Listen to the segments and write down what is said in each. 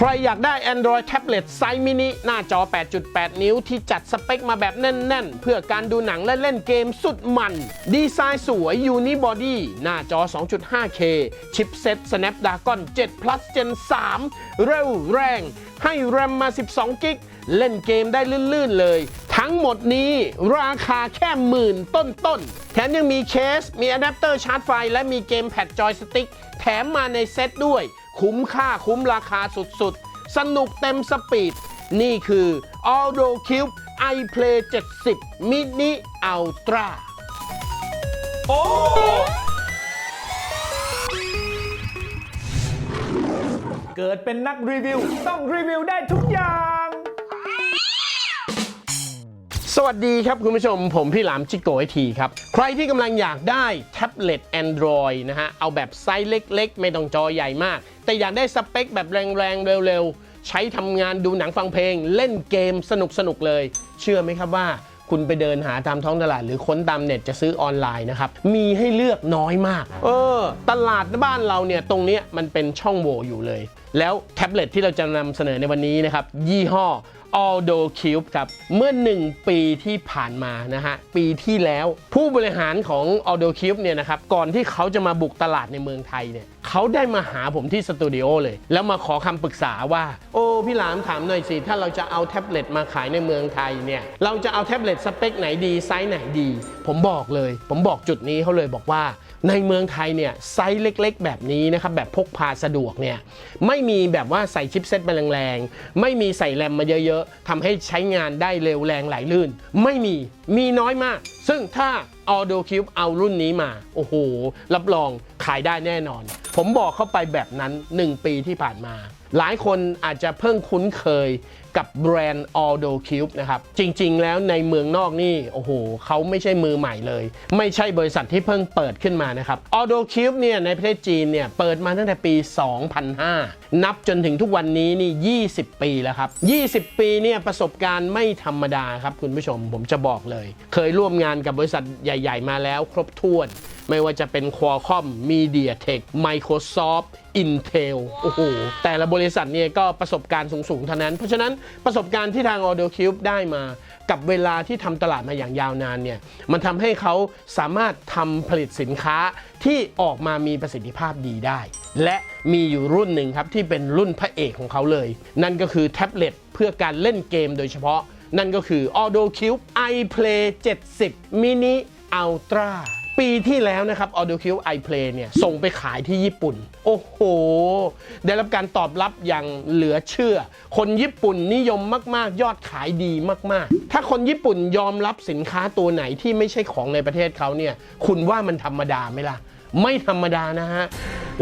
ใครอยากได้ Android Tablet ไซส์มินิหน้าจอ 8.8 นิ้วที่จัดสเปคมาแบบแน่น ๆ เพื่อการดูหนังและเล่นเกมสุดมัน ดีไซน์สวย Unibody หน้าจอ 2.5K ชิปเซ็ต Snapdragon 7 Plus Gen 3 เร็วแรง ให้แรมมา 12 กิก เล่นเกมได้ลื่น ๆ เลยทั้งหมดนี้ราคาแค่หมื่นต้นๆแถมยังมีเคส มีอะแดปเตอร์ชาร์จไฟ และมีเกมแพดจอยสติ๊ก แถมมาในเซตด้วย คุ้มค่าคุ้มราคาสุดๆ สนุกเต็มสปีด นี่คือ Aldo Cube iPlay 70 Mini Ultra โอ้เกิดเป็นนักรีวิว ต้องรีวิวได้ทุกอย่าง สวัสดีครับคุณผู้ชมผมพี่หลามจิโกไอทีครับ ใครที่กำลังอยากได้แท็บเล็ต Android นะฮะ เอาแบบไซส์เล็ก ๆ ไม่ต้องจอใหญ่มาก แต่อยากได้สเปคแบบแรงๆ เร็วๆ ใช้ทำงานดูหนังฟังเพลง เล่นเกมสนุกๆ เลย เชื่อไหมครับว่าคุณไปเดินหาตามท้องตลาด หรือค้นตามเน็ตจะซื้อออนไลน์นะครับ มีให้เลือกน้อยมาก เออ ตลาดบ้านเราเนี่ย ตรงเนี้ยมันเป็นช่องโหว่อยู่เลย แล้วแท็บเล็ตที่เราจะนำเสนอในวันนี้นะครับ ยี่ห้อ Aldo Cube ครับ เมื่อ 1 ปีที่ผ่านมานะฮะ ปีที่แล้วผู้บริหารของ Aldo Cube เนี่ยนะครับ ก่อนที่เขาจะมาบุกตลาดในเมืองไทยเนี่ยเขาได้มาหาผมที่สตูดิโอเลย แล้วมาขอคำปรึกษาว่า โอ้ พี่หลามถามหน่อยสิ ถ้าเราจะเอาแท็บเล็ตมาขายในเมืองไทยเนี่ย เราจะเอาแท็บเล็ตสเปคไหนดี ไซส์ไหนดี ผมบอกเลย ผมบอกจุดนี้เขาเลยบอกว่า ในเมืองไทยเนี่ยไซส์เล็กๆ แบบนี้นะครับแบบพกพาสะดวกเนี่ยไม่มีแบบว่าใส่ชิปเซ็ตมาแรงๆ ไม่มีใส่แรมมาเยอะๆทำให้ใช้งานได้เร็วแรงไหลลื่น ไม่มีมีน้อยมาก ซึ่งถ้า Audio Cube เอารุ่นนี้มา โอ้โห รับรองขายได้แน่นอน ผมบอกเข้าไปแบบนั้น 1 ปีที่ผ่านมา หลายคนอาจจะเพิ่งคุ้นเคยกับแบรนด์ Aldo Cube นะครับ จริงๆ แล้วในเมืองนอกนี่ โอ้โหเขาไม่ใช่มือใหม่เลย ไม่ใช่บริษัทที่เพิ่งเปิดขึ้นมานะครับ Aldo Cube เนี่ยในประเทศจีนเนี่ยเปิดมาตั้งแต่ปี 2005 นับจนถึงทุกวันนี้นี่ 20 ปีแล้วครับ 20 ปีเนี่ยประสบการณ์ไม่ธรรมดาครับคุณผู้ชมผมจะบอกเลย เคยร่วมงานกับบริษัทใหญ่ ๆ มาแล้วครบถ้วน ไม่ว่าจะเป็น Qualcomm MediaTek Microsoft Intel โอ้โห แต่ละบริษัทเนี่ยก็ประสบการณ์สูงๆเท่านั้น เพราะฉะนั้นประสบการณ์ที่ทาง Audio Cube ได้มา กับเวลาที่ทำตลาดมาอย่างยาวนานเนี่ยมันทำให้เขาสามารถทำผลิตสินค้าที่ออกมามีประสิทธิภาพดีได้ และมีอยู่รุ่นหนึ่งครับที่เป็นรุ่นพระเอกของเขาเลย นั่นก็คือแท็บเล็ตเพื่อการเล่นเกมโดยเฉพาะ นั่นก็คือ Audio Cube iPlay 70 Mini Ultra ปีที่แล้วนะครับ Audio Cube iPlay เนี่ยส่งไปขายที่ญี่ปุ่น โอ้โห ได้รับการตอบรับอย่างเหลือเชื่อ คนญี่ปุ่นนิยมมาก ๆ ยอดขายดีมาก ๆ ถ้าคนญี่ปุ่นยอมรับสินค้าตัวไหนที่ไม่ใช่ของในประเทศเขาเนี่ย คุณว่ามันธรรมดาไหมล่ะ ไม่ธรรมดานะฮะ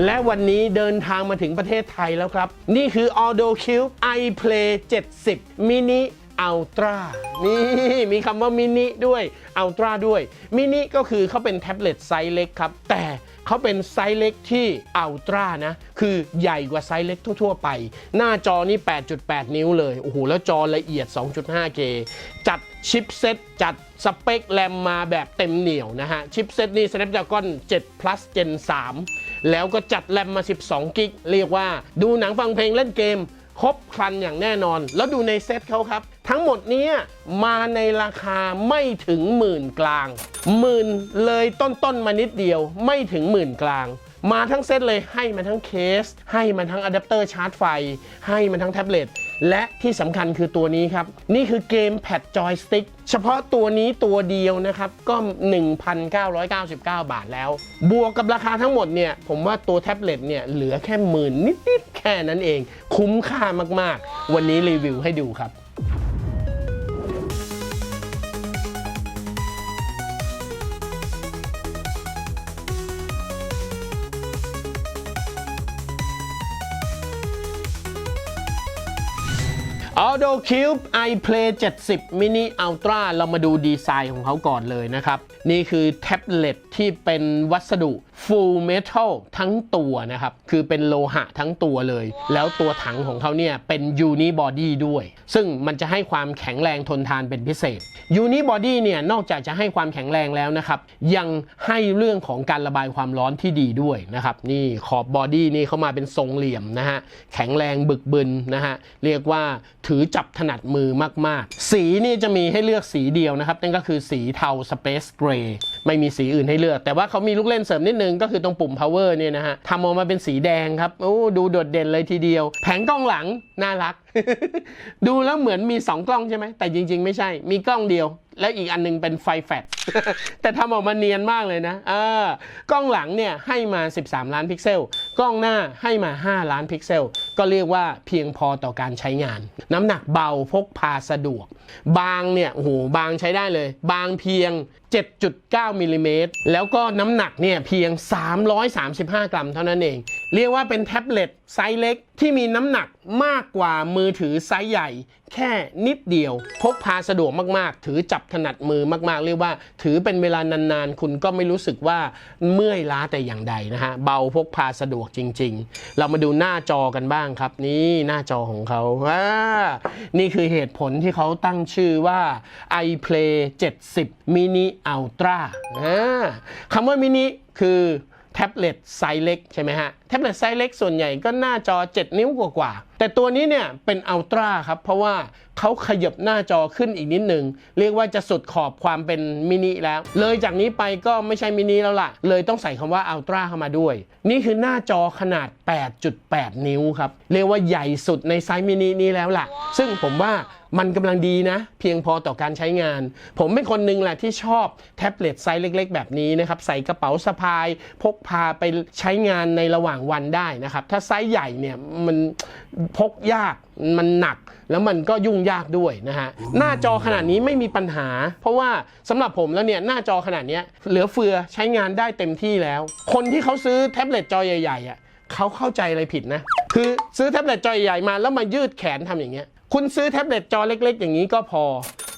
และวันนี้เดินทางมาถึงประเทศไทยแล้วครับ นี่คือ Audio Cube iPlay 70 Mini Ultra นี่มีคำว่ามินิด้วย Ultra ด้วยมินิก็คือเขาเป็นแท็บเล็ตไซส์เล็กครับ แต่เขาเป็นไซส์เล็กที่อัลตร้านะ คือใหญ่กว่าไซส์เล็กทั่ว ๆ ไป หน้าจอนี่ 8.8 นิ้วเลย โอ้โห แล้วจอละเอียด 2.5K จัดชิปเซ็ตจัดสเปคแรมมาแบบเต็มเหนียวนะฮะ ชิปเซ็ตนี่ Snapdragon 7 plus Gen 3 แล้วก็จัดแรมมา 12 กิก เรียกว่าดูหนังฟังเพลงเล่นเกม ครบครันอย่างแน่นอน แล้วดูในเซ็ตเขาครับ ทั้งหมดนี้มาในราคาไม่ถึงหมื่นกลางหมื่นเลยต้นๆมานิดเดียวไม่ถึงหมื่นกลาง มาทั้งเซตเลยให้มาทั้งเคส ให้มาทั้งอะแดปเตอร์ชาร์จไฟ ให้มาทั้งแท็บเล็ตและที่สำคัญคือตัวนี้ครับ นี่คือเกมแพดจอยสติ๊กเฉพาะตัวนี้ตัวเดียวนะครับ ก็ 1,999 บาทแล้ว บวกกับราคาทั้งหมดเนี่ย ผมว่าตัวแท็บเล็ตเนี่ย เหลือแค่หมื่นนิด ๆ แค่นั้นเอง คุ้มค่ามาก ๆ วันนี้รีวิวให้ดูครับ Audio Cube iPlay 70 Mini Ultra เรามาดูดีไซน์ของเขาก่อนเลยนะครับ นี่คือแท็บเล็ตที่เป็นวัสดุ Full Metal ทั้งตัวนะครับ คือเป็นโลหะทั้งตัวเลย แล้วตัวถังของเขาเนี่ย เป็น Unibody ด้วย ซึ่งมันจะให้ความแข็งแรงทนทานเป็นพิเศษ Unibody เนี่ย นอกจากจะให้ความแข็งแรงแล้วนะครับ ยังให้เรื่องของการระบายความร้อนที่ดีด้วยนะครับ นี่ขอบบอดี้นี่เข้ามาเป็นทรงเหลี่ยมนะฮะ แข็งแรงบึกบึนนะฮะ เรียกว่าถือจับถนัดมือมาก ๆ สีนี่จะมีให้เลือกสีเดียวนะครับ นั่นก็คือสีเทา Space Gray ไม่มีสีอื่นให้เลือก แต่ว่าเขามีลูกเล่นเสริมนิดนึง ก็คือตรงปุ่ม power เนี่ยนะฮะทำออกมาเป็นสีแดงครับ โอ้ดูโดดเด่นเลยทีเดียว แผงกล้องหลังน่ารัก ดูแล้วเหมือนมี 2 กล้องใช่ไหมแต่จริง ๆ ไม่ใช่มีกล้องเดียว แล้วอีกอันนึงเป็นไฟแฟลชแต่ทำออกมาเนียนมากเลยนะเออกล้องหลังเนี่ยให้มา 13 ล้านพิกเซล กล้องหน้าให้มา 5 ล้านพิกเซล ก็เรียกว่าเพียงพอต่อการใช้งาน น้ำหนักเบาพกพาสะดวก บางเนี่ยโอ้โหบางใช้ได้เลย บางเพียง7.9มิลลิเมตรแล้วก็น้ำหนักเนี่ยเพียง 335 กรัมเท่านั้นเอง เรียกว่าเป็นแท็บเล็ตไซส์เล็กที่มีน้ำหนักมากกว่ามือถือไซส์ใหญ่ แค่นิดเดียว พกพาสะดวกมากๆ ถือจับถนัดมือมากๆ เรียกว่า ถือเป็นเวลานานๆ คุณก็ไม่รู้สึกว่าเมื่อยล้าแต่อย่างใดนะฮะ เบาพกพาสะดวกจริง ๆ เรามาดูหน้าจอกันบ้างครับ นี่หน้าจอของเขาอ่านี่คือเหตุผลที่เขาตั้งชื่อว่า iPlay 70 มินิอัลตร้าคำว่ามินิคือแท็บเล็ตไซส์เล็กใช่ไหมฮะ แท็บเล็ตไซส์เล็กส่วนใหญ่ก็หน้าจอ 7 นิ้วกว่าๆแต่ตัวนี้เนี่ยเป็นอัลตร้าครับ เพราะว่า เขาขยับหน้าจอขึ้นอีกนิดหนึ่งเรียกว่าจะสุดขอบความเป็นมินิแล้ว เลยจากนี้ไปก็ไม่ใช่มินิแล้วล่ะ เลยต้องใส่คำว่าอัลตร้าเข้ามาด้วย นี่คือหน้าจอขนาด 8.8 นิ้วครับ เรียกว่าใหญ่สุดในไซส์มินินี้แล้วล่ะ ซึ่งผมว่ามันกำลังดีนะ เพียงพอต่อการใช้งาน ผมเป็นคนหนึ่งแหละที่ชอบแท็บเล็ตไซส์เล็ก ๆ แบบนี้นะครับ ใส่กระเป๋าสะพาย พกพาไปใช้งานในระหว่างวันได้นะครับ ถ้าไซส์ใหญ่เนี่ยมันพกยาก มันหนักแล้วมันก็ยุ่งยากด้วยนะฮะหน้าจอขนาดนี้ไม่มีปัญหา เพราะว่าสำหรับผมแล้วเนี่ยหน้าจอขนาดเนี้ยเหลือเฟือใช้งานได้เต็มที่แล้ว คนที่เขาซื้อแท็บเล็ตจอใหญ่ๆอะเขาเข้าใจอะไรผิดนะ คือซื้อแท็บเล็ตจอใหญ่ๆมาแล้วมายืดแขนทำอย่างเงี้ย คุณซื้อแท็บเล็ตจอเล็ก ๆ อย่างนี้ก็พอ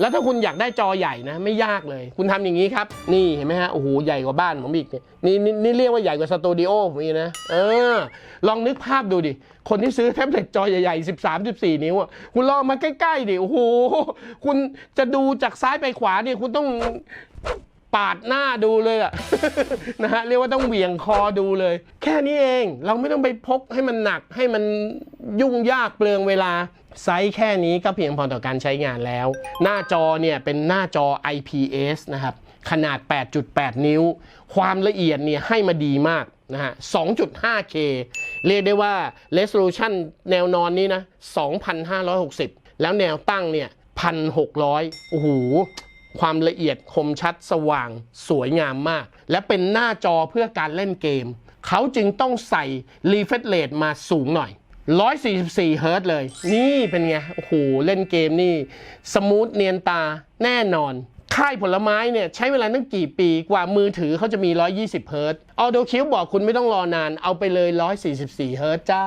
แล้วถ้าคุณอยากได้จอใหญ่นะ ไม่ยากเลย คุณทำอย่างนี้ครับ นี่เห็นไหมฮะ โอ้โห ใหญ่กว่าบ้านผมอีกเนี่ยนี่นี่นี่เรียกว่าใหญ่กว่าสตูดิโอผมอีกนะ เออ ลองนึกภาพดูดิ คนที่ซื้อแท็บเล็ตจอใหญ่ๆ 13 14 นิ้วอะ คุณลองมาใกล้ๆดิ โอ้โห คุณจะดูจากซ้ายไปขวาเนี่ย คุณต้องปาดหน้าดูเลยอะนะฮะเรียกว่าต้องเหวี่ยงคอดูเลย แค่นี้เองเราไม่ต้องไปพกให้มันหนักให้มันยุ่งยากเปลืองเวลา ไซส์แค่นี้ก็เพียงพอต่อการใช้งานแล้ว หน้าจอเนี่ยเป็นหน้าจอ IPS นะครับ ขนาด 8.8 นิ้ว ความละเอียดเนี่ยให้มาดีมากนะฮะ 2.5K เรียกได้ว่า resolution แนวนอนนี้นะ 2,560 แล้วแนวตั้งเนี่ย 1,600 โอ้โห ความละเอียดคมชัดสว่างสวยงามมาก และเป็นหน้าจอเพื่อการเล่นเกม เขาจึงต้องใส่ refresh rate มาสูงหน่อย 144 เฮิร์ตเลย นี่เป็นไง โอ้โห เล่นเกมนี่ สมูทเนียนตาแน่นอน ค่ายผลไม้เนี่ย ใช้เวลาตั้งกี่ปีกว่ามือถือเขาจะมี 120 เฮิร์ตออโดคิวบอกคุณไม่ต้องรอนาน เอาไปเลย 144 เฮิร์ตจ้า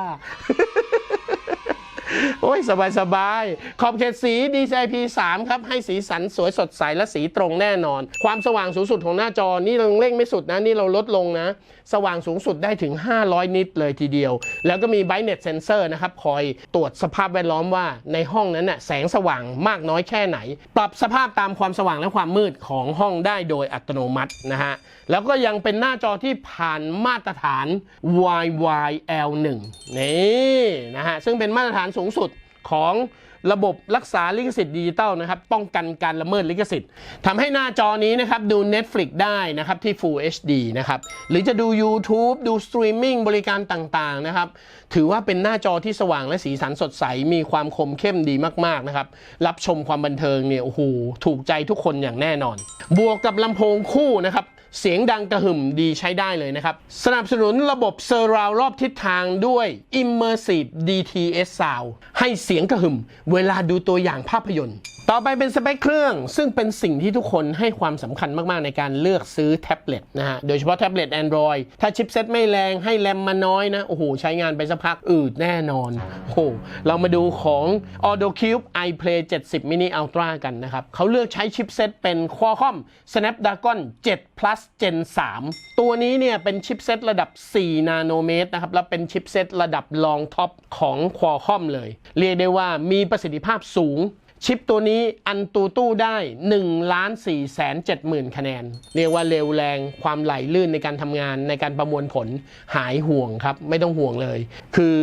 โอ้ย สบายสบาย ขอบเขตสี DCI-P 3ครับ ให้สีสันสวยสดใสและสีตรงแน่นอน ความสว่างสูงสุดของหน้าจอ นี่เราเร่งไม่สุดนะ นี่เราลดลงนะ สว่างสูงสุดได้ถึง 500 นิตเลยทีเดียว แล้วก็มี Brightness Sensor นะครับ คอยตรวจสภาพแวดล้อมว่าในห้องนั้นน่ะแสงสว่างมากน้อยแค่ไหน ปรับสภาพตามความสว่างและความมืดของห้องได้โดยอัตโนมัตินะฮะ แล้วก็ยังเป็นหน้าจอที่ผ่านมาตรฐาน YYL1 นี่นะฮะ ซึ่งเป็นมาตรฐานสูงสุดของ ระบบรักษาลิขสิทธิ์ดิจิตอลนะครับป้องกันการละเมิดลิขสิทธิ์ทำให้หน้าจอนี้นะครับดู Netflix ได้นะครับที่ Full HD นะครับหรือจะดู YouTube ดูสตรีมมิ่งบริการต่างๆนะครับถือว่าเป็นหน้าจอที่สว่างและสีสันสดใส มีความคมเข้มดีมากๆนะครับรับชมความบันเทิงเนี่ยโอ้โหถูกใจทุกคนอย่างแน่นอน บวกกับลำโพงคู่นะครับ เสียงดังกระหึ่มดีใช้ได้เลยนะครับ สนับสนุนระบบเซอร์ราวรอบทิศทางด้วย Immersive DTS Sound ให้เสียงกระหึ่มเวลาดูตัวอย่างภาพยนตร์ ต่อไปเป็นสเปคเครื่อง ซึ่งเป็นสิ่งที่ทุกคนให้ความสำคัญมาก ๆ ในการเลือกซื้อแท็บเล็ตนะฮะ โดยเฉพาะแท็บเล็ต Android ถ้าชิปเซ็ตไม่แรงให้แรมมาน้อยนะ โอ้โห ใช้งานไปสักพักอืดแน่นอน โอ้โห เรามาดูของ AutoCube iPlay 70 Mini Ultra กันนะครับเขาเลือกใช้ชิปเซ็ตเป็น Qualcomm Snapdragon 7 Plus Gen 3 ตัวนี้เนี่ยเป็นชิปเซ็ตระดับ 4 นาโนเมตรนะครับและเป็นชิปเซ็ตระดับรองท็อปของ Qualcomm เลย เรียกได้ว่ามีประสิทธิภาพสูง ชิปตัวนี้อันตูตู้ได้1ล้าน4แสน7หมื่นคะแนน เรียกว่าเร็วแรงความไหลลื่นในการทำงานในการประมวลผลหายห่วงครับ ไม่ต้องห่วงเลย คือ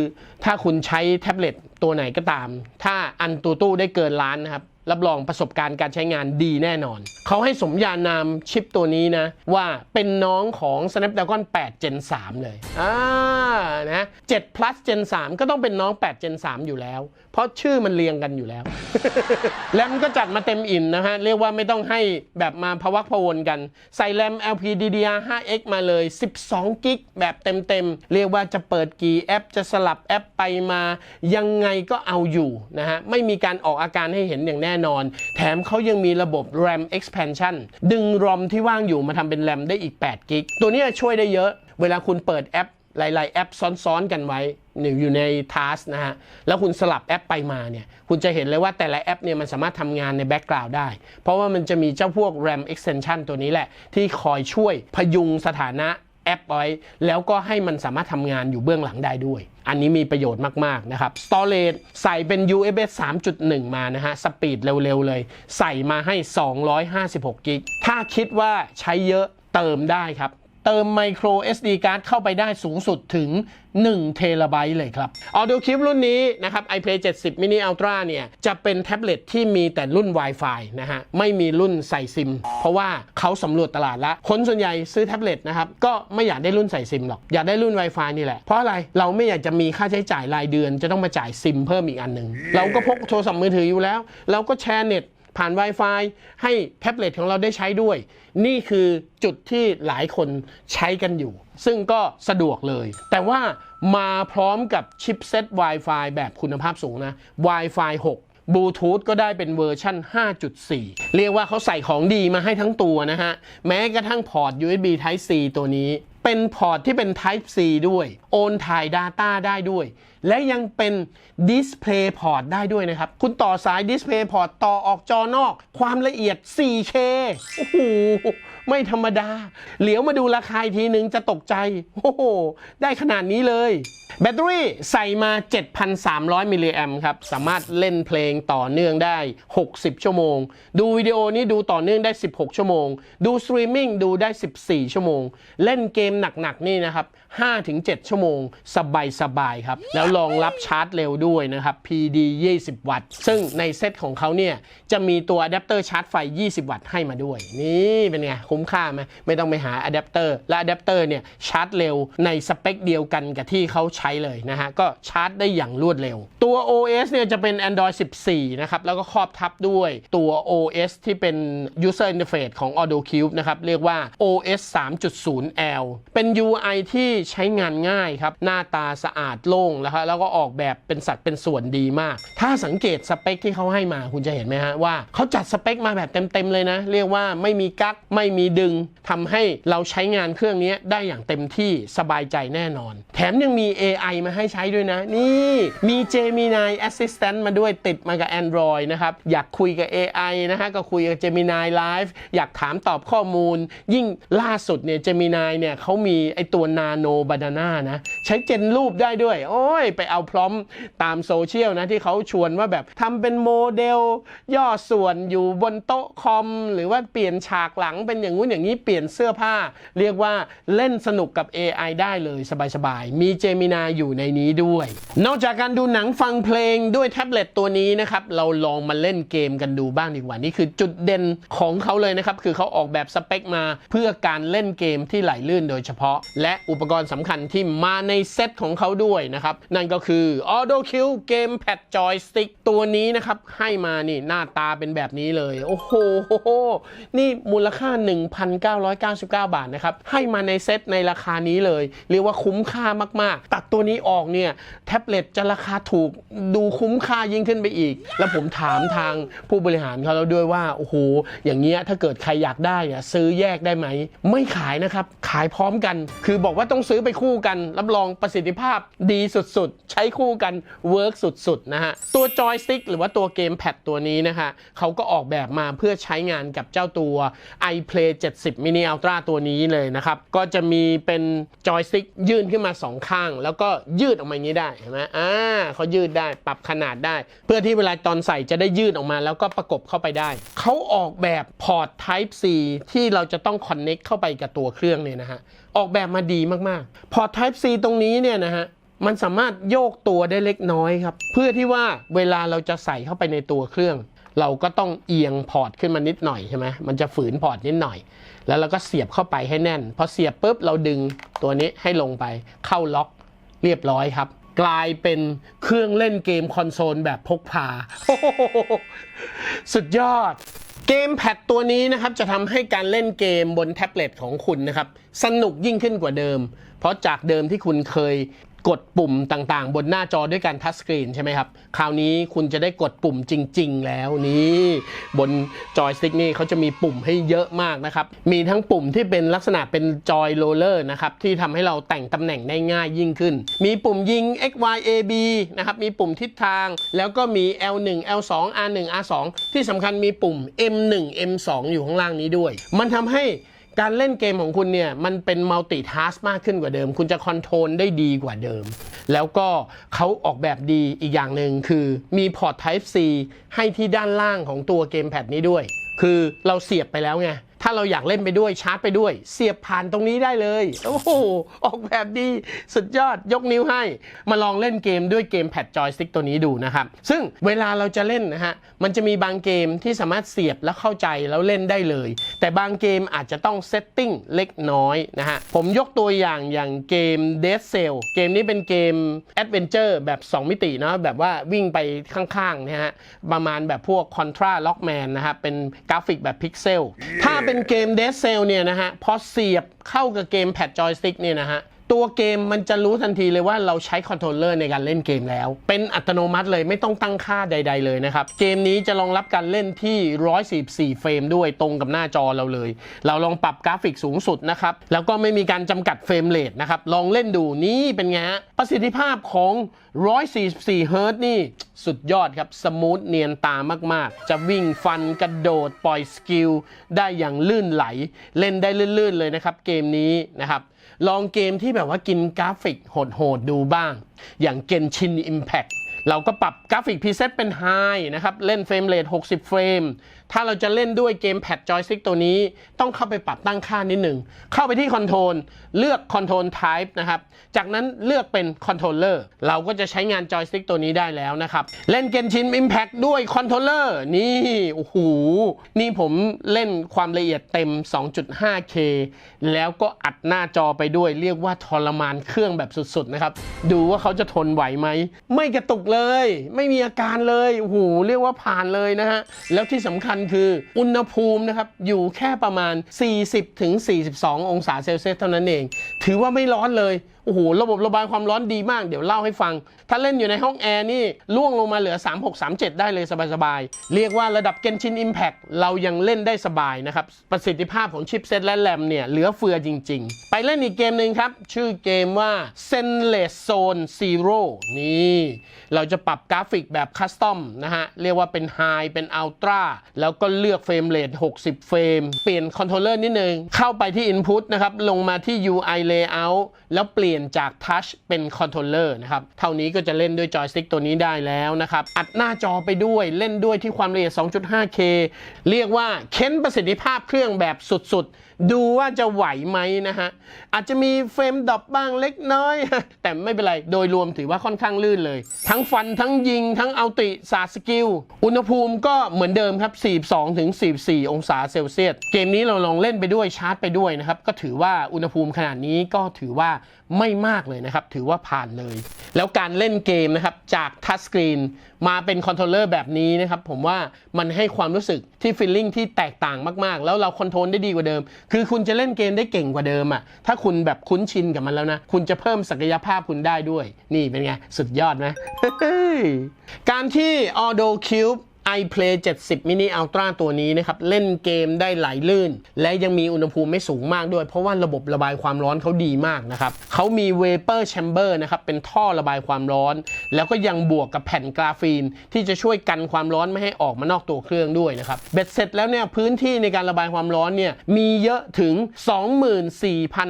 ถ้าคุณใช้แท็บเล็ตตัวไหนก็ตาม ถ้าอันตูตู้ได้เกินล้านนะครับ รับรองประสบการณ์การใช้งานดีแน่นอน เขาให้สมญานามชิปตัวนี้นะ ว่าเป็นน้องของ Snapdragon 8 Gen 3 เลย อ่า นะ7 plus Gen 3 ก็ต้องเป็นน้อง8 Gen 3 อยู่แล้วเพราะชื่อมันเรียงกันอยู่แล้ว แรมก็จัดมาเต็มอิ่มนะฮะ เรียกว่าไม่ต้องให้แบบมาพวักพวนกัน ใส่แรม LPDDR5X มาเลย 12 กิกแบบเต็มๆ เรียกว่าจะเปิดกี่แอปจะสลับแอปไปมา ยังไงก็เอาอยู่นะฮะ ไม่มีการออกอาการให้เห็นอย่างแน่นอน แถมเขายังมีระบบ RAM expansion ดึง ROM ที่ว่างอยู่มาทำเป็นแรมได้อีก8กิกตัวนี้ช่วยได้เยอะ เวลาคุณเปิดแอป หลาย ๆ แอปซ้อนๆกันไว้อยู่ในทัสนะฮะ แล้วคุณสลับแอปไปมาเนี่ย คุณจะเห็นเลยว่าแต่ละแอปเนี่ยมันสามารถทำงานในแบ็กกราวด์ได้ เพราะว่ามันจะมีเจ้าพวก RAM extension ตัวนี้แหละ ที่คอยช่วยพยุงสถานะแอปไว้ แล้วก็ให้มันสามารถทำงานอยู่เบื้องหลังได้ด้วย อันนี้มีประโยชน์มาก ๆ นะครับ Storage ใส่เป็น USB 3.1 มานะฮะ สปีดเร็ว ๆ เลย ใส่มาให้ 256กิก ถ้าคิดว่าใช้เยอะเติมได้ครับ ติม micro SD card เข้าไปได้สูงสุดถึง1เทราไบต์เลยครับ Audio Clip รุ่นนี้นะครับ iPlay 70 Mini Ultra เนี่ย จะเป็นแท็บเล็ตที่มีแต่รุ่น Wi-Fi นะฮะ ไม่มีรุ่นใส่ซิม เพราะว่าเขาสำรวจตลาดแล้ว คนส่วนใหญ่ซื้อแท็บเล็ตนะครับ ก็ไม่อยากได้รุ่นใส่ซิมหรอก อยากได้รุ่น Wi-Fi นี่แหละ เพราะอะไร เราไม่อยากจะมีค่าใช้จ่ายรายเดือน จะต้องมาจ่ายซิมเพิ่มอีกอันหนึ่ง เราก็พกโทรศัพท์มือถืออยู่แล้ว เราก็แชร์เน็ต ผ่าน Wi-Fi ให้แท็บเล็ตของเราได้ใช้ด้วย นี่คือจุดที่หลายคนใช้กันอยู่ ซึ่งก็สะดวกเลย แต่ว่ามาพร้อมกับชิปเซ็ต Wi-Fi แบบคุณภาพสูงนะ Wi-Fi 6บลูทูธก็ได้เป็นเวอร์ชั่น 5.4 เรียกว่าเขาใส่ของดีมาให้ทั้งตัวนะฮะ แม้กระทั่งพอร์ต USB Type C ตัวนี้ เป็นพอร์ตที่เป็น Type C ด้วย โอนถ่าย Data ได้ด้วย และยังเป็น Display Port ได้ด้วยนะครับ คุณต่อสาย Display Port ต่อออกจอนอก ความละเอียด 4K โอ้โห ไม่ธรรมดา เหลียวมาดูราคาทีหนึ่งจะตกใจ โอ้โห ได้ขนาดนี้เลย แบตเตอรี่ใส่มา 7,300 มิลลิแอมครับ สามารถเล่นเพลงต่อเนื่องได้ 60 ชั่วโมง ดูวิดีโอนี้ดูต่อเนื่องได้ 16 ชั่วโมง ดูสตรีมมิ่งดูได้ 14 ชั่วโมง เล่นเกมหนัก ๆ นี่นะครับ 5-7 ชั่วโมง สบาย ๆ ครับ แล้วรองรับชาร์จเร็วด้วยนะครับ PD 20 วัตต์ ซึ่งในเซตของเขาเนี่ย จะมีตัวอะแดปเตอร์ชาร์จไฟ 20 วัตต์ให้มาด้วย นี่เป็นไงคุ้มค่าไหมไม่ต้องไปหาอะแดปเตอร์และอะแดปเตอร์เนี่ยชาร์จเร็วในสเปคเดียวกันกับที่เขาใช้เลยนะฮะก็ชาร์จได้อย่างรวดเร็ว ตัว OS เนี่ยจะเป็น Android 14 นะครับ แล้วก็ครอบทับด้วยตัว OS ที่เป็น User Interface ของ AutoCube นะครับ เรียกว่า OS 3.0L เป็น UI ที่ใช้งานง่ายครับ หน้าตาสะอาดโล่งแล้วครแล้วก็ออกแบบเป็นสัดเป็นส่วนดีมาก ถ้าสังเกตสเปคที่เขาให้มาคุณจะเห็นไหมฮะว่าเขาจัดสเปคมาแบบเต็มๆเลยนะ เรียกว่าไม่มีกั๊กไม่มีดึงทำให้เราใช้งานเครื่องนี้ได้อย่างเต็มที่สบายใจแน่นอน แถมยังมี AI มาให้ใช้ด้วยนะ นี่มี Gemini Assistant มาด้วยติดมากับ Android นะครับ อยากคุยกับ AI นะฮะก็คุยกับ Gemini Live อยากถามตอบข้อมูล ยิ่งล่าสุดเนี่ย Gemini เนี่ยเขามีไอตัว Nano Banana นะ ใช้เจนรูปได้ด้วย โอ้ย ไปเอาพร้อมตามโซเชียลนะ ที่เขาชวนว่าแบบทำเป็นโมเดล ย่อส่วนอยู่บนโต๊ะคอม หรือว่าเปลี่ยนฉากหลังเป็นอย่างอย่างู้นอย่างนี้เปลี่ยนเสื้อผ้า เรียกว่าเล่นสนุกกับ AI ได้เลยสบายๆ มี Gemini อยู่ในนี้ด้วย นอกจากการดูหนังฟังเพลงด้วยแท็บเล็ตตัวนี้นะครับ เราลองมาเล่นเกมกันดูบ้างดีกว่า นี่คือจุดเด่นของเขาเลยนะครับ คือเขาออกแบบสเปคมาเพื่อการเล่นเกมที่ไหลลื่นโดยเฉพาะ และอุปกรณ์สำคัญที่มาในเซตของเขาด้วยนะครับ นั่นก็คือ Auto Kill Gamepad Joystick ตัวนี้นะครับให้มานี่หน้าตาเป็นแบบนี้เลย โอ้โห นี่มูลค่า1,999 บาทนะครับ ให้มาในเซตในราคานี้เลย เรียกว่าคุ้มค่ามากๆ ตัดตัวนี้ออกเนี่ยแท็บเล็ตจะราคาถูกดูคุ้มค่ายิ่งขึ้นไปอีก แล้วผมถามทางผู้บริหารเขาแล้วด้วยว่า โอ้โห อย่างเงี้ยถ้าเกิดใครอยากได้อะซื้อแยกได้ไหม ไม่ขายนะครับ ขายพร้อมกัน คือบอกว่าต้องซื้อไปคู่กัน รับรองประสิทธิภาพดีสุดๆ ใช้คู่กันเวิร์กสุดๆนะฮะ ตัวจอยสติ๊กหรือว่าตัวเกมแพดตัวนี้นะฮะเขาก็ออกแบบมาเพื่อใช้งานกับเจ้าตัว iPlay 70 mini ultra ตัวนี้เลยนะครับ ก็จะมีเป็นจอยสติ๊กยื่นขึ้นมาสองข้าง แล้วก็ยืดออกมาอย่างนี้ได้เห็นไหมอ่าเขายืดได้ปรับขนาดได้ เพื่อที่เวลาตอนใส่จะได้ยืดออกมา แล้วก็ประกบเข้าไปได้เขาออกแบบพอร์ต Type C ที่เราจะต้อง Connect เข้าไปกับตัวเครื่องเนี่ยนะฮะออกแบบมาดีมากๆ พอร์ต Type C ตรงนี้เนี่ยนะฮะมันสามารถโยกตัวได้เล็กน้อยครับ เพื่อที่ว่าเวลาเราจะใส่เข้าไปในตัวเครื่อง เราก็ต้องเอียงพอร์ตขึ้นมานิดหน่อยใช่ไหมมันจะฝืนพอร์ตนิดหน่อย แล้วเราก็เสียบเข้าไปให้แน่น พอเสียบปุ๊บเราดึงตัวนี้ให้ลงไปเข้าล็อกเรียบร้อยครับ กลายเป็นเครื่องเล่นเกมคอนโซลแบบพกพา สุดยอดเกมแพดตัวนี้นะครับจะทำให้การเล่นเกมบนแท็บเล็ตของคุณนะครับ สนุกยิ่งขึ้นกว่าเดิม เพราะจากเดิมที่คุณเคย กดปุ่มต่างๆ บนหน้าจอด้วยการทัชสกรีนใช่ไหมครับ คราวนี้คุณจะได้กดปุ่มจริง ๆ แล้วนี่บนจอยสติ๊กนี่เขาจะมีปุ่มให้เยอะมากนะครับ มีทั้งปุ่มที่เป็นลักษณะเป็นจอยโรลเลอร์นะครับ ที่ทำให้เราแต่งตำแหน่งได้ง่ายยิ่งขึ้น มีปุ่มยิง x y a b นะครับ มีปุ่มทิศทาง แล้วก็มี l 1 l 2 r 1 r 2ที่สำคัญมีปุ่ม m 1 m 2อยู่ข้างล่างนี้ด้วย มันทำให้ การเล่นเกมของคุณเนี่ยมันเป็นมัลติทัสมากขึ้นกว่าเดิม คุณจะคอนโทรลได้ดีกว่าเดิม แล้วก็เขาออกแบบดีอีกอย่างหนึ่งคือมีพอร์ต Type C ให้ที่ด้านล่างของตัวเกมแพดนี้ด้วย คือเราเสียบไปแล้วไง ถ้าเราอยากเล่นไปด้วยชาร์จไปด้วย เสียบผ่านตรงนี้ได้เลย โอ้โห ออกแบบดี สุดยอดยกนิ้วให้ มาลองเล่นเกมด้วยเกมแพดจอยสติ๊กตัวนี้ดูนะครับ ซึ่งเวลาเราจะเล่นนะฮะ มันจะมีบางเกมที่สามารถเสียบแล้วเข้าใจแล้วเล่นได้เลย แต่บางเกมอาจจะต้องเซตติ้งเล็กน้อยนะฮะ ผมยกตัวอย่างอย่างเกม Dead Cell เกมนี้เป็นเกมแอดเวนเจอร์แบบ 2 มิติเนาะแบบว่าวิ่งไปข้างๆนะฮะประมาณแบบพวก Contra Lockman นะครับเป็นกราฟิกแบบพิกเซลถ้าเป็นเกมเดสเซลเนี่ยนะฮะพอเสียบเข้ากับเกมแพดจอยสติ๊กเนี่ยนะฮะ ตัวเกมมันจะรู้ทันทีเลยว่าเราใช้คอนโทรลเลอร์ในการเล่นเกมแล้ว เป็นอัตโนมัติเลยไม่ต้องตั้งค่าใด ๆ เลยนะครับ เกมนี้จะรองรับการเล่นที่ 144 เฟรมด้วยตรงกับหน้าจอเราเลย เราลองปรับกราฟิกสูงสุดนะครับ แล้วก็ไม่มีการจำกัดเฟรมเรทนะครับ ลองเล่นดูนี่เป็นไงฮะประสิทธิภาพของ 144 เฮิร์ตซ์นี่สุดยอดครับ สมูทเนียนตามาก ๆ จะวิ่งฟันกระโดดปล่อยสกิลได้อย่างลื่นไหล เล่นได้ลื่น ๆ เลยนะครับ เกมนี้นะครับ ลองเกมที่แบบว่ากินกราฟิกโหดๆดูบ้าง อย่างเกนชิน Impact เราก็ปรับกราฟิกพรีเซตเป็นไฮนะครับ เล่นเฟรมเรท60 เฟรม ถ้าเราจะเล่นด้วยเกมแพดจอยสติ๊กตัวนี้ ต้องเข้าไปปรับตั้งค่านิดหนึ่ง เข้าไปที่คอนโทรลเลือกคอนโทรล Type นะครับ จากนั้นเลือกเป็นคอนโทรลเลอร์เราก็จะใช้งานจอยสติ๊กตัวนี้ได้แล้วนะครับ เล่น Genshin Impact ด้วยคอนโทรลเลอร์นี่โอ้โหนี่ผมเล่นความละเอียดเต็ม 2.5K แล้วก็อัดหน้าจอไปด้วย เรียกว่าทรมานเครื่องแบบสุดๆนะครับ ดูว่าเขาจะทนไหวไหม ไม่กระตุกเลย ไม่มีอาการเลยโอ้โหเรียกว่าผ่านเลยนะฮะแล้วที่สำคัญคืออุณหภูมินะครับอยู่แค่ประมาณ 40-42 องศาเซลเซียสเท่านั้นเอง ถือว่าไม่ร้อนเลย อ้โหระบบระบายความร้อนดีมากเดี๋ยวเล่าให้ฟัง ถ้าเล่นอยู่ในห้องแอร์นี่ล่วงลงมาเหลือ 3637 ได้เลยสบายๆ เรียกว่าระดับ Genshin Impact เรายังเล่นได้สบายนะครับ ประสิทธิภาพของชิปเซตและแรมเนี่ยเหลือเฟือจริงๆ ไปเล่นอีกเกมหนึ่งครับ ชื่อเกมว่า Zenless Zone Zero นี่ เราจะปรับกราฟิกแบบคัสตอมนะฮะ เรียกว่าเป็น High เป็น Ultra แล้วก็เลือกเฟรมเรท60 เฟรม เปลี่ยนคอนโทรลเลอร์นิดนึงเข้าไปที่ Input นะครับลงมาที่ UI Layout แล้วเปลี่ยนจากทัชเป็นคอนโทรลเลอร์นะครับ เท่านี้ก็จะเล่นด้วยจอยสติ๊กตัวนี้ได้แล้วนะครับ อัดหน้าจอไปด้วยเล่นด้วยที่ความละเอียด 2.5K เรียกว่าเค้นประสิทธิภาพเครื่องแบบสุดๆ ดูว่าจะไหวไหมนะฮะ อาจจะมีเฟรมดรอปบ้างเล็กน้อย แต่ไม่เป็นไร โดยรวมถือว่าค่อนข้างลื่นเลย ทั้งฟันทั้งยิง ทั้งเอาติศาสกิล อุณหภูมิก็เหมือนเดิมครับ 42ถึง44 องศาเซลเซียส เกมนี้เราลองเล่นไปด้วยชาร์จไปด้วยนะครับ ก็ถือว่าอุณหภูมิขนาดนี้ก็ถือว่าไม่มากเลยนะครับ ถือว่าผ่านเลย แล้วการเล่นเกมนะครับจากทัชสกรีน มาเป็นคอนโทรลเลอร์แบบนี้นะครับผมว่ามันให้ความรู้สึกที่ฟีลลิ่งที่แตกต่างมากๆ แล้วเราคอนโทรลได้ดีกว่าเดิม คือคุณจะเล่นเกมได้เก่งกว่าเดิมอะถ้าคุณแบบคุ้นชินกับมันแล้วนะ คุณจะเพิ่มศักยภาพคุณได้ด้วย นี่เป็นไง สุดยอดไหมการที่ Auto Cube iPlay 70 mini Ultra ตัวนี้นะครับ เล่นเกมได้ไหลลื่น และยังมีอุณหภูมิไม่สูงมากด้วย เพราะว่าระบบระบายความร้อนเขาดีมากนะครับเขามี Vapor Chamber นะครับ เป็นท่อระบายความร้อน แล้วก็ยังบวกกับแผ่นกราฟีน ที่จะช่วยกันความร้อนไม่ให้ออกมานอกตัวเครื่องด้วยนะครับเบ็ดเสร็จแล้วเนี่ยพื้นที่ในการระบายความร้อนเนี่ยมีเยอะถึง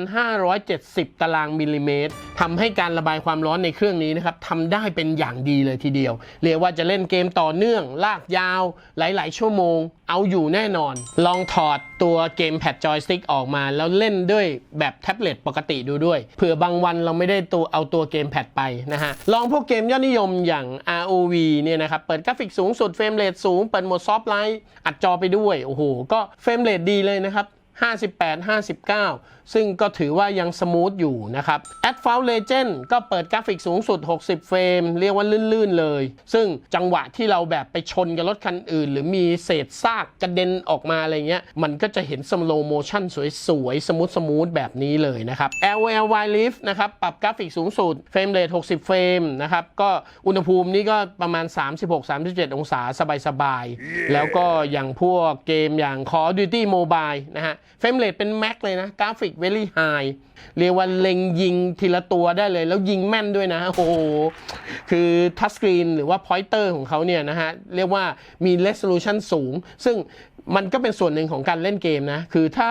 24,570 ตารางมิลลิเมตรทำให้การระบายความร้อนในเครื่องนี้นะครับทำได้เป็นอย่างดีเลยทีเดียว เรียกว่าจะเล่นเกมต่อเนื่องลากยาวหลาย ๆ ชั่วโมง เอาอยู่แน่นอน ลองถอดตัวเกมแพดจอยสติ๊กออกมา แล้วเล่นด้วยแบบแท็บเล็ตปกติดูด้วยเผื่อบางวันเราไม่ได้ตัวเอาตัวเกมแพดไปนะฮะ ลองพวกเกมยอดนิยมอย่าง ROV เนี่ยนะครับ เปิดกราฟิกสูงสุดเฟรมเรทสูง เปิดโหมดซอฟต์ไลท์อัดจอไปด้วย โอ้โห ก็เฟรมเรทดีเลยนะครับ58 59 ซึ่งก็ถือว่ายังสมูทอยู่นะครับ a d f a l Legend ก็เปิดกราฟิกสูงสุด 60 เฟรม เรียกว่าลื่น ๆ เลย ซึ่งจังหวะที่เราแบบไปชนกับรถคันอื่น หรือมีเศษซากกระเด็นออกมาอะไรเงี้ย มันก็จะเห็นสโลโมชั่นสวย ๆ สมูทสมูทแบบนี้เลยนะครับ LL w i Lift นะครับ ปรับกราฟิกสูงสุด เฟรมเรท 60 เฟรมนะครับ ก็อุณหภูมินี่ก็ประมาณ 36-37 องศาสบายๆ แล้วก็อย่างพวกเกมอย่าง Call of Duty Mobile นะฮะ เฟรมเรทเป็นแม็กเลยนะ กราฟิก very high เรียกว่าเล็งยิงทีละตัวได้เลย แล้วยิงแม่นด้วยนะ โอ้โห คือทัชสกรีนหรือว่าพอยเตอร์ของเขาเนี่ยนะฮะ เรียกว่ามี resolution สูง ซึ่ง มันก็เป็นส่วนหนึ่งของการเล่นเกมนะ คือถ้า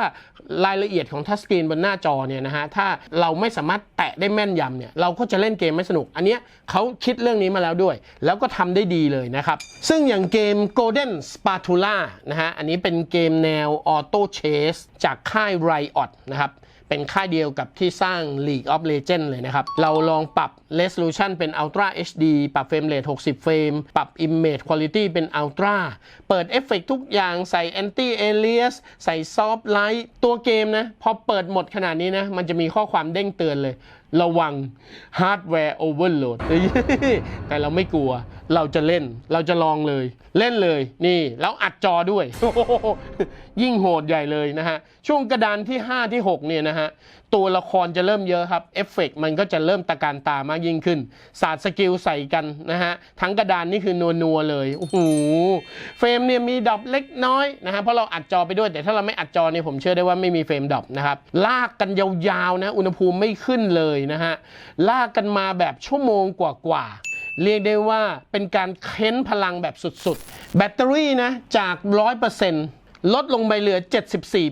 รายละเอียดของทัชสกรีนบนหน้าจอเนี่ยนะฮะ ถ้าเราไม่สามารถแตะได้แม่นยำเนี่ย เราก็จะเล่นเกมไม่สนุก อันเนี้ยเขาคิดเรื่องนี้มาแล้วด้วย แล้วก็ทำได้ดีเลยนะครับ ซึ่งอย่างเกม Golden Spatula นะฮะ อันนี้เป็นเกมแนว Auto Chase จากค่าย Riot นะครับ เป็นค่ายเดียวกับที่สร้าง League of Legends เลยนะครับ เราลองปรับ resolution เป็น Ultra HD ปรับ frame rate 60 เฟรม ปรับ image quality เป็น Ultra เปิดเอฟเฟกทุกอย่างใส่ anti alias ใส่ soft light ตัวเกมนะ พอเปิดหมดขนาดนี้นะ มันจะมีข้อความเด้งเตือนเลย ระวัง hardware overload เฮ้ยแต่เราไม่กลัว เราจะเล่น เราจะลองเลย เล่นเลย นี่แล้วอัดจอด้วย ยิ่งโหดใหญ่เลยนะฮะ ช่วงกระดานที่ 5 ที่ 6 เนี่ยนะฮะ ตัวละครจะเริ่มเยอะครับ เอฟเฟกต์มันก็จะเริ่มตะการตามากยิ่งขึ้น ศาสตร์สกิลใส่กันนะฮะ ทั้งกระดานนี่คือนัวๆเลย โอ้โห เฟรมเนี่ยมีดรอปเล็กน้อยนะฮะ เพราะเราอัดจอไปด้วย แต่ถ้าเราไม่อัดจอเนี่ยผมเชื่อได้ว่าไม่มีเฟรมดรอปนะครับ ลากกันยาวๆนะ อุณหภูมิไม่ขึ้นเลยนะฮะ ลากกันมาแบบชั่วโมงกว่าๆ เรียกได้ว่าเป็นการเค้นพลังแบบสุดๆ แบตเตอรี่นะจาก 100%ลดลงไปเหลือ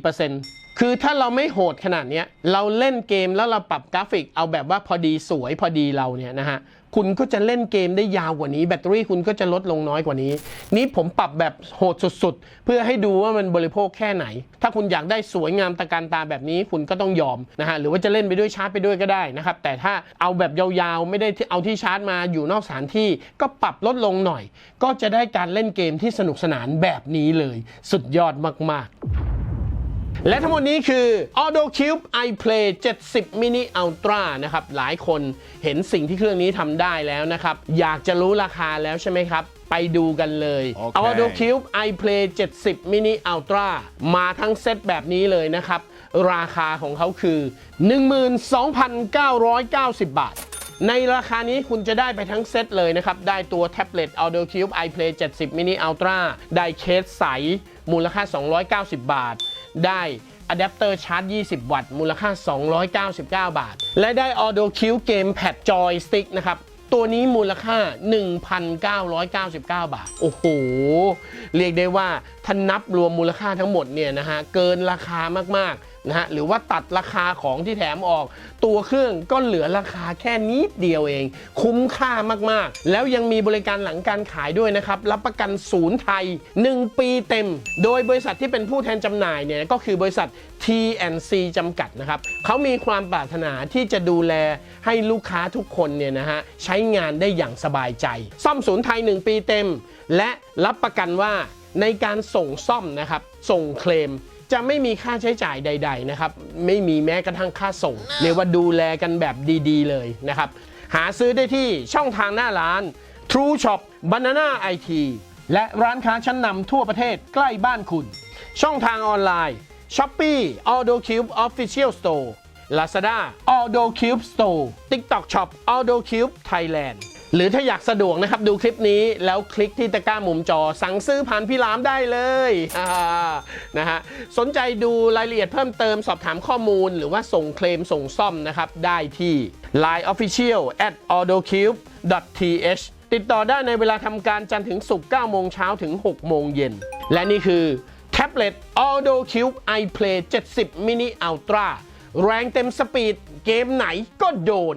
74%คือถ้าเราไม่โหดขนาดนี้เราเล่นเกมแล้วเราปรับกราฟิกเอาแบบว่าพอดีสวยพอดีเราเนี่ยนะฮะ คุณก็จะเล่นเกมได้ยาวกว่านี้ แบตเตอรี่คุณก็จะลดลงน้อยกว่านี้ นี้ผมปรับแบบโหดสุดๆ เพื่อให้ดูว่ามันบริโภคแค่ไหน ถ้าคุณอยากได้สวยงามตะการตาแบบนี้คุณก็ต้องยอมนะฮะหรือว่าจะเล่นไปด้วยชาร์จไปด้วยก็ได้นะครับแต่ถ้าเอาแบบยาวๆ ไม่ได้เอาที่ชาร์จมาอยู่นอกสถานที่ ก็ปรับลดลงหน่อย ก็จะได้การเล่นเกมที่สนุกสนานแบบนี้เลย สุดยอดมากๆ และทั้งหมดนี้คือ Auto Cube iPlay 70 Mini Ultra นะครับ หลายคนเห็นสิ่งที่เครื่องนี้ทำได้แล้วนะครับ อยากจะรู้ราคาแล้วใช่ไหมครับ ไปดูกันเลยโอเค Auto Cube iPlay 70 Mini Ultra มาทั้งเซตแบบนี้เลยนะครับ ราคาของเขาคือ 12,990 บาทในราคานี้คุณจะได้ไปทั้งเซตเลยนะครับ ได้ตัวแท็บเล็ต Audio Cube iPlay 70 Mini Ultra ได้เคสใส มูลค่า 290 บาท ได้อะแดปเตอร์ชาร์จ 20 วัตต์ มูลค่า 299 บาท และได้ Audio Q Game Pad Joy Stick นะครับตัวนี้มูลค่า 1,999 บาท โอ้โห เรียกได้ว่าถ้านับรวมมูลค่าทั้งหมดเนี่ยนะฮะ เกินราคามากๆ นะฮะหรือว่าตัดราคาของที่แถมออก ตัวเครื่องก็เหลือราคาแค่นิดเดียวเอง คุ้มค่ามากๆ แล้วยังมีบริการหลังการขายด้วยนะครับ รับประกันศูนย์ไทย 1 ปีเต็ม โดยบริษัทที่เป็นผู้แทนจำหน่ายเนี่ยก็คือบริษัท T&C จำกัดนะครับเขามีความปรารถนาที่จะดูแลให้ลูกค้าทุกคนเนี่ยนะฮะใช้งานได้อย่างสบายใจ ซ่อมศูนย์ไทย 1 ปีเต็ม และรับประกันว่าในการส่งซ่อมนะครับ ส่งเคลม จะไม่มีค่าใช้จ่ายใด ๆ นะครับ ไม่มีแม้กระทั่งค่าส่งเรียกว่าดูแลกันแบบดีๆ เลยนะครับ หาซื้อได้ที่ช่องทางหน้าร้าน True Shop Banana IT และร้านค้าชั้นนำทั่วประเทศใกล้บ้านคุณ ช่องทางออนไลน์ Shopee Auto Cube Official Store Lazada Auto Cube Store TikTok Shop Auto Cube Thailand หรือถ้าอยากสะดวกนะครับดูคลิปนี้แล้วคลิกที่ตะกร้ามุมจอสั่งซื้อผ่านพี่ลามได้เลยนะฮะสนใจดูรายละเอียดเพิ่มเติมสอบถามข้อมูล หรือว่าส่งเคลมส่งซ่อมนะครับได้ที่ Line Official at autocube th ติดต่อได้ในเวลาทำการจันทร์ถึงศุกร์9โมงเช้าถึง 6 โมงเย็น และนี่คือแท็บเล็ต Auto Cube iPlay 70 Mini Ultra แรงเต็มสปีด เกมไหนก็โดน